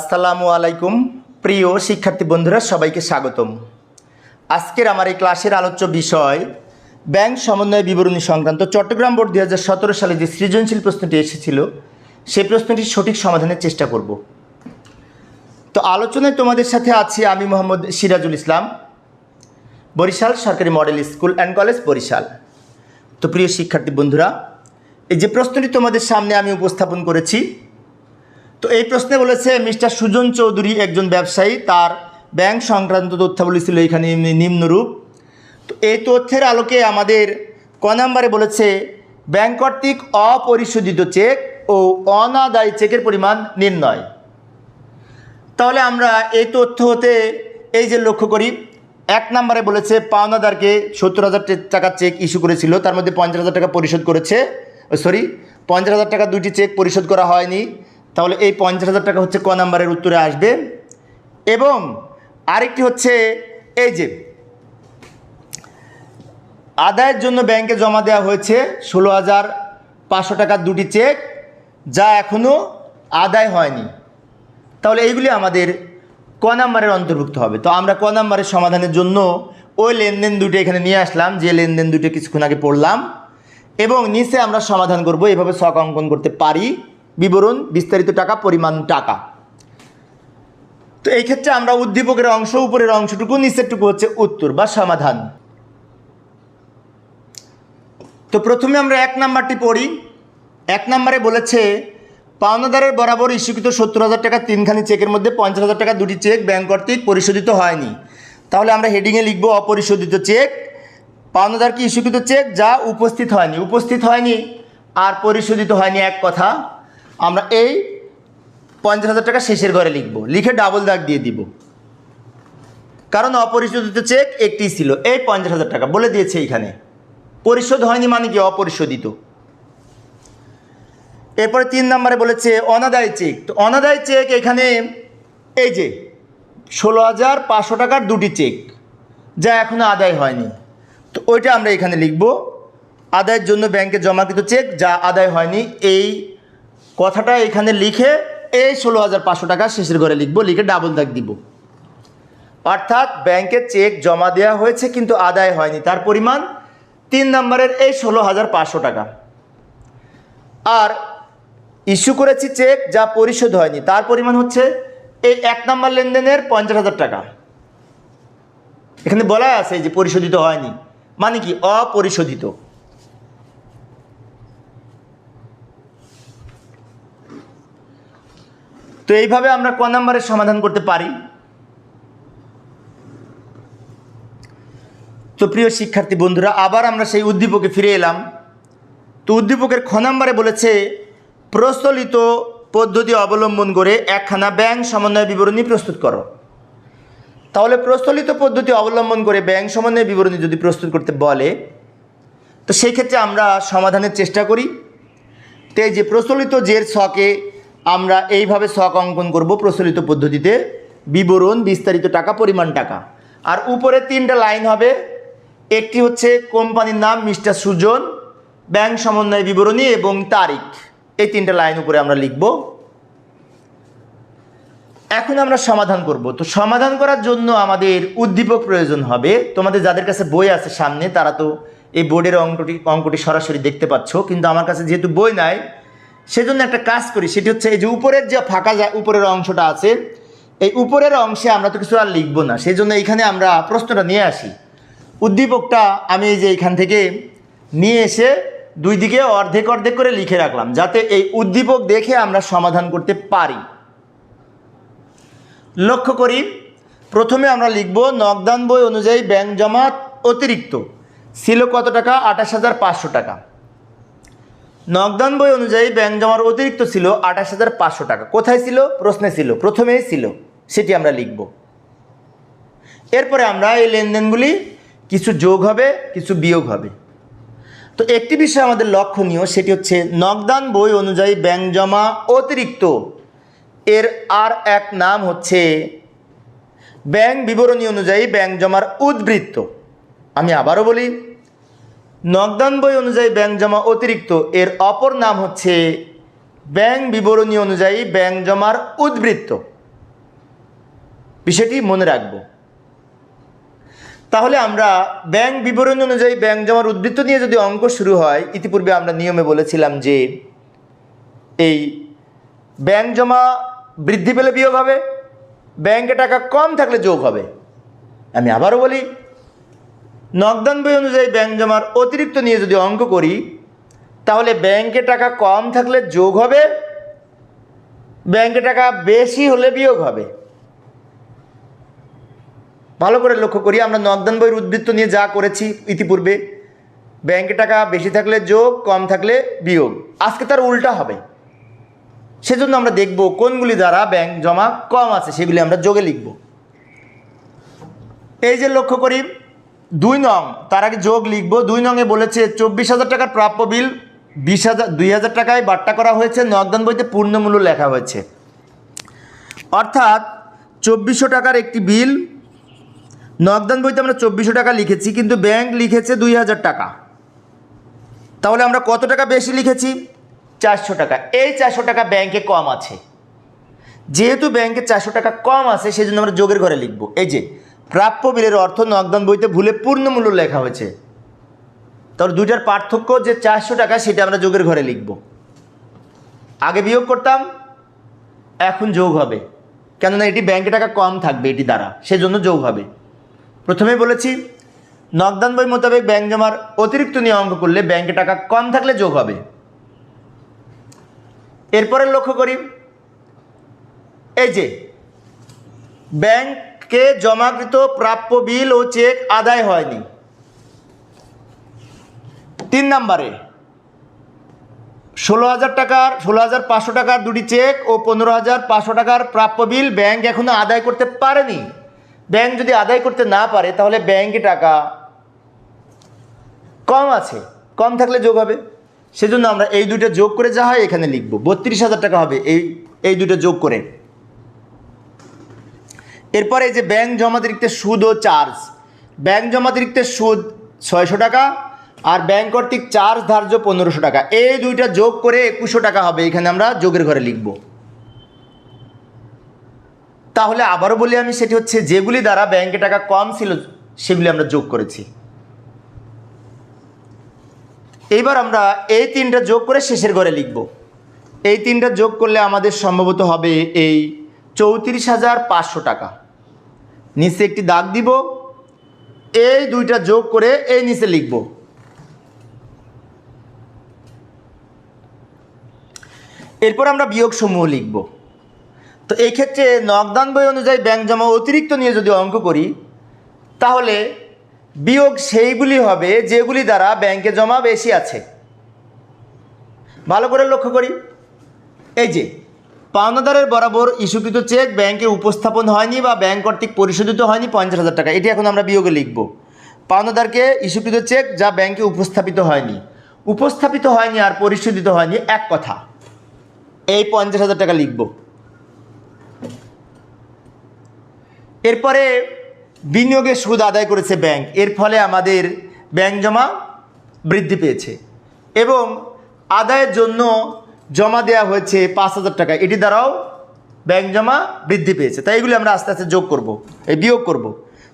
আসসালামু আলাইকুম, প্রিয় শিক্ষার্থী বন্ধুরা, সবাইকে স্বাগতম। আজকের আমার এই ক্লাসের আলোচ্য বিষয়, ব্যাংক সমন্বয় বিবরণী সংক্রান্ত চট্টগ্রাম বোর্ড দু হাজার সতেরো সালে যে সৃজনশীল প্রশ্নটি এসেছিল, সেই প্রশ্নটির সঠিক সমাধানের চেষ্টা করব। তো আলোচনায় তোমাদের সাথে আছি আমি মোহাম্মদ সিরাজুল ইসলাম, বরিশাল সরকারি model school and college Barishal. তো প্রিয় শিক্ষার্থী বন্ধুরা, এই যে প্রশ্নটি তোমাদের সামনে আমি উপস্থাপন করেছি তো এই প্রশ্নে বলেছে মিস্টার সুজন চৌধুরী একজন ব্যবসায়ী, তার ব্যাংক সংক্রান্ত তথ্যাবলী ছিল এখানে নিম্নরূপ। তো এই তথ্যের আলোকে আমাদের ক নম্বরে বলেছে ব্যাংক কর্তৃক অপরিশোধিত চেক ও অনাদায়ী চেকের পরিমাণ নির্ণয়। তাহলে আমরা এই তথ্য হতে এই যে লক্ষ্য করি, এক নম্বরে বলেছে, পাওনাদারকে সত্তর হাজার টাকার চেক ইস্যু করেছিল, তার মধ্যে পঞ্চাশ হাজার টাকা পরিশোধ করেছে সরি, পঞ্চাশ হাজার টাকা দুইটি চেক পরিশোধ করা হয়নি তাহলে এই পঞ্চাশ হাজার টাকা হচ্ছে ক নাম্বারের উত্তরে আসবে। এবং আরেকটি হচ্ছে এই যে, আদায়ের জন্য ব্যাংকে জমা দেওয়া হয়েছে ষোলো হাজার পাঁচশো টাকার দুটি চেক, যা এখনও আদায় হয়নি। তাহলে এইগুলি আমাদের ক নাম্বারের অন্তর্ভুক্ত হবে। তো আমরা ক নাম্বারের সমাধানের জন্য ওই লেনদেন দুটি এখানে নিয়ে আসলাম, যে লেনদেন দুটি কিছুক্ষণ আগে পড়লাম। এবং নিচে আমরা সমাধান করব, এভাবে শখ অঙ্কন করতে পারি। বিবরণ, বিস্তারিত টাকা, পরিমাণ টাকা। তো এই ক্ষেত্রে আমরা উদ্দীপকের অংশ, উপরের অংশটুকু, নিচেরটুকু হচ্ছে উত্তর বা সমাধান। তো প্রথমে আমরা এক নাম্বারটি পড়ি। এক নাম্বারে বলেছে, পাওনাদারের বরাবর ইস্যুকৃত সত্তর হাজার টাকা তিনখানি চেকের মধ্যে পঞ্চাশ হাজার টাকা দুটি চেক ব্যাংক কর্তৃক পরিশোধিত হয়নি। তাহলে আমরা হেডিংয়ে লিখব অপরিশোধিত চেক। পাওনাদারকে ইস্যুকৃত চেক যা উপস্থিত হয়নি। উপস্থিত হয়নি, আর পরিশোধিত হয়নি এক কথা। আমরা এই পঞ্চাশ হাজার টাকা শেষের ঘরে লিখব। লিখে ডাবল দাগ দিয়ে দিব। কারণ অপরিশোধিত চেক একটি ছিল, এই পঞ্চাশ হাজার টাকা বলে দিয়েছে এইখানে পরিশোধ হয়নি মানে কি? অপরিশোধিত। এরপরে তিন নম্বরে বলেছে, অনাদায় চেক তো অনাদায় চেক এখানে এই যে, ষোলো হাজার পাঁচশো টাকার দুটি চেক যা এখনও আদায় হয়নি। তো ওইটা আমরা এখানে লিখব। আদায়ের জন্য ব্যাংকে জমাকৃত চেক যা আদায় হয়নি, এই কথাটা এখানে লিখে এই ষোলো হাজার পাঁচশো টাকা শেষের ঘরে লিখব, লিখে ডাবল দাগ দিব। অর্থাৎ ব্যাংকে চেক জমা দেওয়া হয়েছে কিন্তু আদায় হয়নি। তার পরিমাণ তিন নম্বরের এই ষোলো হাজার পাঁচশো টাকা। আর ইস্যু করেছি চেক যা পরিশোধ হয়নি। তার পরিমাণ হচ্ছে এই এক নম্বর লেনদেনের পঞ্চাশ হাজার টাকা। এখানে বলা আছে যে পরিশোধিত হয়নি। মানে কি? অপরিশোধিত। তো এইভাবে আমরা ক নম্বরের সমাধান করতে পারি। তো প্রিয় শিক্ষার্থী বন্ধুরা, আবার আমরা সেই উদ্দীপকে ফিরে এলাম। তো উদ্দীপকের খ নম্বরে বলেছে, প্রচলিত পদ্ধতি অবলম্বন করে একখানা ব্যাংক সমন্বয় বিবরণী প্রস্তুত করো। তাহলে প্রচলিত পদ্ধতি অবলম্বন করে ব্যাংক সমন্বয় বিবরণী যদি প্রস্তুত করতে বলে, তো সেই ক্ষেত্রে আমরা সমাধানের চেষ্টা করি। তো এই যে প্রচলিত জের ছকে আমরা এইভাবে শখ অঙ্কন করব প্রচলিত পদ্ধতিতে। বিবরণ, বিস্তারিত টাকা, পরিমাণ টাকা। আর উপরে তিনটা লাইন হবে। একটি হচ্ছে কোম্পানির নাম মিস্টার সুজন, ব্যাংক সমন্বয় বিবরণী এবং তারিখ। এই তিনটা লাইন উপরে আমরা লিখব। এখন আমরা সমাধান করব। তো সমাধান করার জন্য আমাদের উদ্দীপক প্রয়োজন হবে। তোমাদের যাদের কাছে বই আছে সামনে, তারা তো এই বোর্ডের অঙ্কটি অঙ্কটি সরাসরি দেখতে পাচ্ছ। কিন্তু আমার কাছে যেহেতু বই নাই সেজন্য একটা কাজ করি, সেটি হচ্ছে এই যে উপরের যে ফাঁকা উপরের অংশটা আছে, এই উপরের অংশে আমরা তো কিছু আর লিখব না সেই জন্য এইখানে আমরা প্রশ্নটা নিয়ে আসি। উদ্দীপকটা আমি এই যে এইখান থেকে নিয়ে এসে দুই দিকে অর্ধেক অর্ধেক করে লিখে রাখলাম, যাতে এই উদ্দীপক দেখে আমরা সমাধান করতে পারি। লক্ষ্য করি, প্রথমে আমরা লিখব নগদান বই অনুযায়ী ব্যাংক জমা অতিরিক্ত, ছিল কত টাকা? আঠাশ হাজার পাঁচশো টাকা। নগদান বই অনুযায়ী ব্যাংক জমার অতিরিক্ত ছিল আঠাশ হাজার পাঁচশো টাকা। কোথায় ছিল? প্রশ্নে ছিল। প্রথমেই ছিল। সেটি আমরা লিখব। এরপরে আমরা এই লেনদেনগুলি কিছু যোগ হবে, কিছু বিয়োগ হবে। তো একটি বিষয় আমাদের লক্ষণীয়, সেটি হচ্ছে নগদান বই অনুযায়ী ব্যাংক জমা অতিরিক্ত। এর আর এক নাম হচ্ছে ব্যাংক বিবরণী অনুযায়ী ব্যাংক জমার উদ্বৃত্ত। আমি আবারও বলি নগদান বই অনুযায়ী ব্যাংক জমা অতিরিক্ত। এর অপর নাম হচ্ছে ব্যাংক বিবরণী অনুযায়ী ব্যাংক জমার উদ্বৃত্ত। বিষয়টি মনে রাখব। তাহলে আমরা ব্যাংক বিবরণী অনুযায়ী ব্যাংক জমার উদ্বৃত্ত নিয়ে যদি অঙ্ক শুরু হয়, ইতিপূর্বে আমরা নিয়মে বলেছিলাম যে এই ব্যাংক জমা বৃদ্ধি পেলে বিয়োগ হবে, ব্যাংকে টাকা কম থাকলে যোগ হবে। আমি আবারও বলি নগদান বই অনুযায়ী ব্যাংক জমার অতিরিক্ত নিয়ে যদি অঙ্ক করি, তাহলে ব্যাংকে টাকা কম থাকলে যোগ হবে, ব্যাংকে টাকা বেশি হলে বিয়োগ হবে। ভালো করে লক্ষ্য করি, আমরা নগদান বইয়ের উদ্বৃত্ত নিয়ে যা করেছি ইতিপূর্বে, ব্যাংকে টাকা বেশি থাকলে যোগ, কম থাকলে বিয়োগ। আজকে তার উল্টা হবে। সেজন্য আমরা দেখব কোনগুলি দ্বারা ব্যাংক জমা কম আছে, সেগুলি আমরা যোগে লিখব। এই যে লক্ষ্য করি দুই নং, তার আগে যোগ লিখব, দুই নংয়ে বলেছে চব্বিশ হাজার টাকার প্রাপ্য বিল, বিশ হাজার, দুই হাজার টাকায় বাট্টা করা হয়েছে, নগদান বইতে পূর্ণমূল্য লেখা হয়েছে। অর্থাৎ চব্বিশশো টাকার একটি বিল, নগদান বইতে আমরা চব্বিশশো টাকা লিখেছি, কিন্তু ব্যাংক লিখেছে দুই হাজার টাকা। তাহলে আমরা কত টাকা বেশি লিখেছি? চারশো টাকা। এই চারশো টাকা ব্যাংকে কম আছে। যেহেতু ব্যাংকে চারশো টাকা কম আছে সেই জন্য আমরা যোগের ঘরে লিখব। এই যে প্রাপ্য বিলের অর্থ নগদান বইতে ভুলে পূর্ণমূল্য লেখা হয়েছে। তাহলে দুইটার পার্থক্য যে চারশো টাকা, সেটা আমরা যোগের ঘরে লিখব। আগে বিয়োগ করতাম, এখন যোগ হবে। কেননা এটি ব্যাংকে টাকা কম থাকবে এটি দ্বারা, সেজন্য যোগ হবে। প্রথমে বলেছি নগদান বই মোতাবেক ব্যাংক জমার অতিরিক্ত নিয়ে অঙ্ক করলে ব্যাংকে টাকা কম থাকলে যোগ হবে। এরপরে লক্ষ্য করি, এই যে ব্যাংকে জমাকৃত প্রাপ্য বিল ও চেক আদায় হয়নি? তিন নম্বরে, ষোলো হাজার টাকার, ষোলো হাজার পাঁচশো টাকার দুটি চেক ও পনেরো হাজার পাঁচশো টাকার প্রাপ্য বিল ব্যাংক এখনও আদায় করতে পারেনি। ব্যাংক যদি আদায় করতে না পারে, তাহলে ব্যাংকে টাকা কম আছে। কম থাকলে যোগ হবে। সেজন্য আমরা এই দুইটা যোগ করে যা হয় এখানে লিখব। বত্রিশ হাজার টাকা হবে এই এই দুটো যোগ করে। এরপরে যে ব্যাংক জমাতিরিক্ত সুদ ও চার্জ। ব্যাংক জমাতিরিক্ত সুদ ছয়শো টাকা আর ব্যাংক কর্তৃক চার্জ ধার্য পনেরোশো টাকা। এই দুইটা যোগ করে একুশশো টাকা হবে। এখানে আমরা যোগের ঘরে লিখব। তাহলে আবারও বলি আমি, সেটি হচ্ছে যেগুলি দ্বারা ব্যাংকে টাকা কম ছিল, সেগুলি আমরা যোগ করেছি। এইবার আমরা এই তিনটা যোগ করে শেষের ঘরে লিখব। এই তিনটা যোগ করলে আমাদের সম্ভবত হবে এই চৌত্রিশ হাজার পাঁচশো টাকা। নিচে একটি দাগ দিব। এই দুইটা যোগ করে এই নিচে লিখব। এরপর আমরা বিয়োগ সমূহ লিখব। তো এই ক্ষেত্রে নগদান বই অনুযায়ী ব্যাংক জমা অতিরিক্ত নিয়ে যদি অঙ্ক করি, তাহলে বিয়োগ সেইগুলি হবে যেগুলি দ্বারা ব্যাংকে জমা বেশি আছে। ভালো করে লক্ষ্য করি। এই যে পাওনাদারের বরাবর ইস্যুকৃত চেক ব্যাংকে উপস্থাপন হয়নি বা ব্যাংক কর্তৃক পরিশোধিত হয়নি পঞ্চাশ হাজার টাকা। এটি এখন আমরা বিয়োগে লিখব। পাওনাদারকে ইস্যুকৃত চেক যা ব্যাংকে উপস্থাপিত হয়নি। উপস্থাপিত হয়নি আর পরিশোধিত হয়নি এক কথা। এই পঞ্চাশ হাজার টাকা লিখব। এরপরে বিনিয়োগের সুদ আদায় করেছে ব্যাংক। এর ফলে আমাদের ব্যাংক জমা বৃদ্ধি পেয়েছে এবং আদায়ের জন্য জমা দেওয়া হয়েছে পাঁচ হাজার টাকা। এটি দ্বারাও ব্যাংক জমা বৃদ্ধি পেয়েছে। তাই এগুলি আমরা আস্তে আস্তে যোগ করব, এই বিয়োগ করব।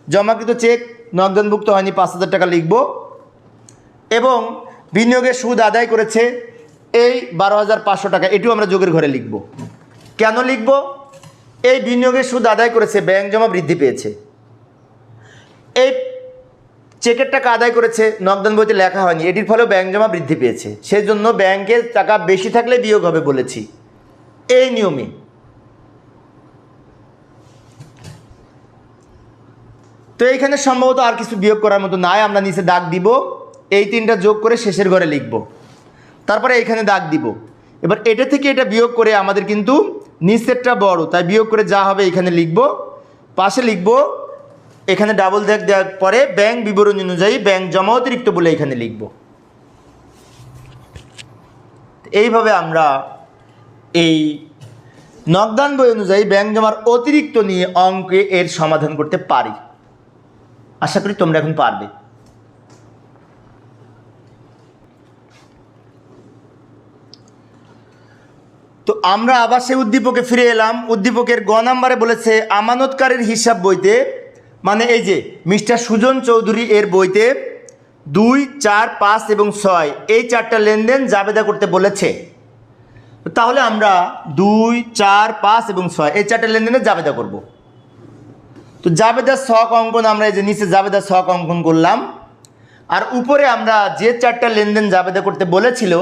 জমাকৃত চেক নগদানভুক্ত হয়নি, পাঁচ হাজার টাকা লিখব। এবং বিনিয়োগের সুদ আদায় করেছে এই বারো হাজার পাঁচশো টাকা। এটিও আমরা যোগের ঘরে লিখব। কেন লিখব? এই বিনিয়োগের সুদ আদায় করেছে, ব্যাংক জমা বৃদ্ধি পেয়েছে। এই চেকের টাকা আদায় করেছে? নগদান বইতে লেখা হয়নি। এটির ফলেও ব্যাংক জমা বৃদ্ধি পেয়েছে। সেই জন্য ব্যাংকের টাকা বেশি থাকলে বিয়োগ হবে বলেছি। এই নিয়মে। তো এইখানে সম্ভবত আর কিছু বিয়োগ করার মতো নাই। আমরা নিচে দাগ দিব। এই তিনটা যোগ করে শেষের ঘরে লিখব। তারপরে এইখানে দাগ দিব। এবার এটা থেকে এটা বিয়োগ করে আমাদের কিন্তু নিচেরটা বড়। তাই বিয়োগ করে যা হবে এখানে লিখব। পাশে লিখব এখানে ডাবল দাগ দেওয়ার পরে ব্যাংক বিবরণী অনুযায়ী ব্যাংক জমা অতিরিক্ত বলে এখানে লিখব। এইভাবে আমরা এই নগদান বই অনুযায়ী ব্যাংক জমার অতিরিক্ত নিয়ে অঙ্কে এর সমাধান করতে পারি। আশা করি তোমরা এখন পারবে। তো আমরা আবার সেই উদ্দীপকে ফিরে এলাম। উদ্দীপকের গ নাম্বারে বলেছে, আমানতকারীর হিসাব বইতে মানে এই যে, মিস্টার সুজন চৌধুরী এর বইতে দুই, চার, পাঁচ এবং ছয়, এই চারটা লেনদেন জাবেদা করতে বলেছে। তাহলে আমরা দুই, চার, পাঁচ এবং ছয়, এই চারটা লেনদেনে জাবেদা করব। তো জাবেদার শখ অঙ্কন আমরা এই যে নিচে জাবেদার শখ অঙ্কন করলাম। আর উপরে আমরা যে চারটা লেনদেন জাবেদা করতে বলেছিল,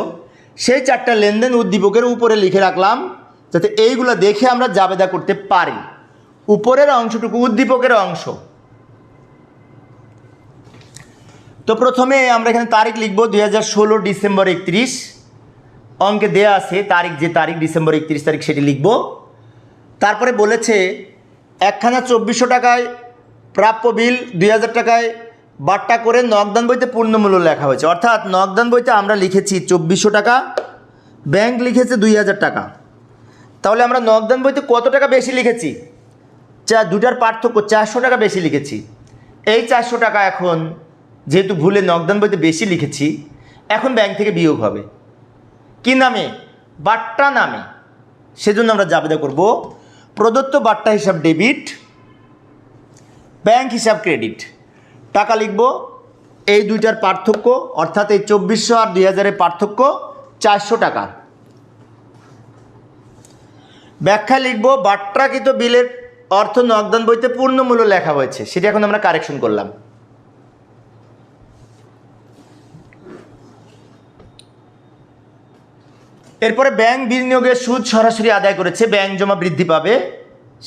সেই চারটা লেনদেন উদ্দীপকের উপরে লিখে রাখলাম, যাতে এইগুলো দেখে আমরা জাবেদা করতে পারি। উপরের অংশটুকু উদ্দীপকের অংশ। তো প্রথমে আমরা এখানে তারিখ লিখব দুই হাজার ষোলো ডিসেম্বর একত্রিশ। অঙ্কে দেয়া আছে তারিখ, যে তারিখ ডিসেম্বর একত্রিশ তারিখ সেটি লিখব। তারপরে বলেছে, একখানা চব্বিশশো টাকায় প্রাপ্য বিল, দুই হাজার টাকায় বাট্টা করে নগদান বইতে পূর্ণমূল্য লেখা হয়েছে। অর্থাৎ নগদান বইতে আমরা লিখেছি চব্বিশশো টাকা, ব্যাংক লিখেছে দুই হাজার টাকা। তাহলে আমরা নগদান বইতে কত টাকা বেশি লিখেছি? চা দুটার পার্থক্য চারশো টাকা বেশি লিখেছি। এই চারশো টাকা এখন যেহেতু ভুলে নগদান বইতে বেশি লিখেছি, এখন ব্যাংক থেকে বিয়োগ হবে। কি নামে? বাট্টা নামে। সেজন্য আমরা জাবেদা করব, প্রদত্ত বাট্টা হিসাব ডেবিট, ব্যাংক হিসাব ক্রেডিট। টাকা লিখব, এই দুইটার পার্থক্য, অর্থাৎ এই চব্বিশশো আর দুই হাজারের পার্থক্য চারশো টাকা। ব্যাখ্যা লিখব, বাট্টাকৃত বিলের অর্থ নগদান বইতে পূর্ণমূল্য লেখা হয়েছে। সেটি এখন আমরা কারেকশন করলাম। এরপরে ব্যাংক বিনিয়োগের সুদ সরাসরি আদায় করেছে, ব্যাংক জমা বৃদ্ধি পাবে।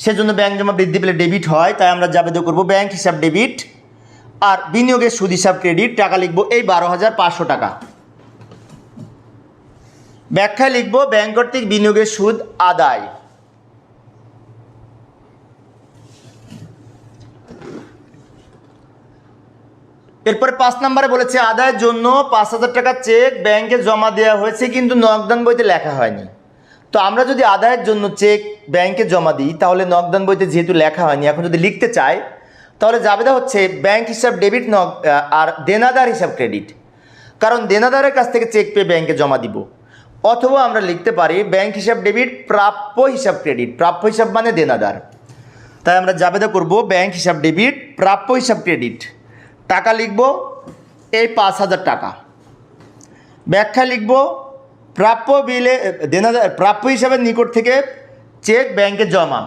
সেজন্য ব্যাংক জমা বৃদ্ধি পেলে ডেবিট হয়, তাই আমরা জাবেদা করব ব্যাংক হিসাব ডেবিট। আর বিনিয়োগের সুদ হিসাব ক্রেডিট, টাকা লিখব এই বারো হাজার পাঁচশো টাকা। ব্যাখ্যায় লিখব, ব্যাংক কর্তৃক বিনিয়োগের সুদ আদায়। এরপরে পাঁচ নম্বরে বলেছে, আদায়ের জন্য পাঁচ হাজার টাকা চেক ব্যাংকে জমা দেওয়া হয়েছে কিন্তু নগদান বইতে লেখা হয়নি। তো আমরা যদি আদায়ের জন্য চেক ব্যাংকে জমা দিই, তাহলে নগদান বইতে যেহেতু লেখা হয়নি, এখন যদি লিখতে চাই, তাহলে জাবেদা হচ্ছে ব্যাংক হিসাব ডেবিট নগ আর দেনাদার হিসাব ক্রেডিট। কারণ দেনাদারের কাছ থেকে চেক পেয়ে ব্যাংকে জমা দিব। অথবা আমরা লিখতে পারি ব্যাংক হিসাব ডেবিট প্রাপ্য হিসাব ক্রেডিট। প্রাপ্য হিসাব মানে দেনাদার। তাই আমরা জাবেদা করব ব্যাংক হিসাব ডেবিট, প্রাপ্য হিসাব ক্রেডিট। টাকা লিখব, এই পাঁচ হাজার টাকা। ব্যাখ্যা লিখব, প্রাপ্য বিলে দেনাদার প্রাপ্য হিসাবে নিকট থেকে চেক ব্যাংকে জমা।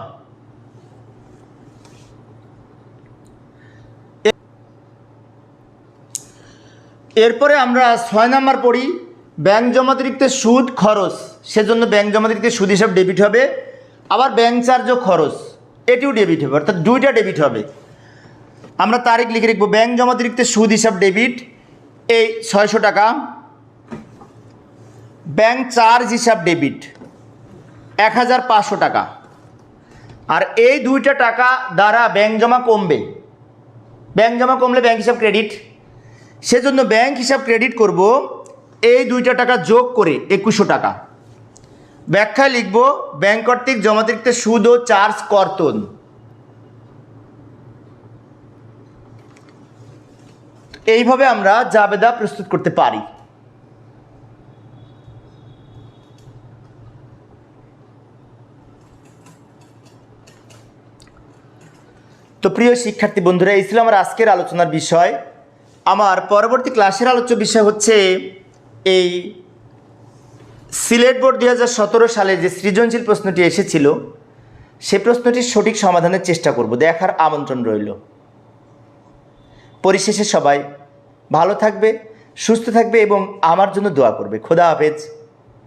এরপরে আমরা ছয় নাম্বার পড়ি, ব্যাংক জমাতিরিক্ত সুদ খরচ। সেজন্য ব্যাংক জমাতিরিক্ত সুদ হিসাব ডেবিট হবে। আবার ব্যাংক চার্জও খরচ। এটিও ডেবিট হবে, অর্থাৎ দুইটা ডেবিট হবে। আমরা তারিখ লিখে রাখব ব্যাংক জমাতিরিক্ত সুদ হিসাব ডেবিট, এই ছয়শো টাকা। ব্যাংক চার্জ হিসাব ডেবিট, এক হাজার পাঁচশো টাকা। আর এই দুইটা টাকা দ্বারা ব্যাংক জমা কমবে। ব্যাংক জমা কমলে ব্যাংক হিসাব ক্রেডিট। সেজন্য ব্যাংক হিসাব ক্রেডিট করব, এই দুইটা টাকা যোগ করে একুশশো টাকা। ব্যাখ্যায় লিখব, ব্যাংক কর্তৃক জমা জমাতিরিক্ত সুদ ও চার্জ কর্তন। এইভাবে আমরা জাবেদা প্রস্তুত করতে পারি। তো প্রিয় শিক্ষার্থী বন্ধুরা, এই ছিল আমার আজকের আলোচনার বিষয়। আমার পরবর্তী ক্লাসের আলোচ্য বিষয় হচ্ছে এই সিলেট বোর্ড দু হাজার সতেরো সালে যে সৃজনশীল প্রশ্নটি এসেছিল, সে প্রশ্নটির সঠিক সমাধানের চেষ্টা করব, দেখার আমন্ত্রণ রইল। পরিশেষে সবাই ভালো থাকবে সুস্থ থাকবে এবং আমার জন্য দোয়া করবে। খোদা হাফেজ।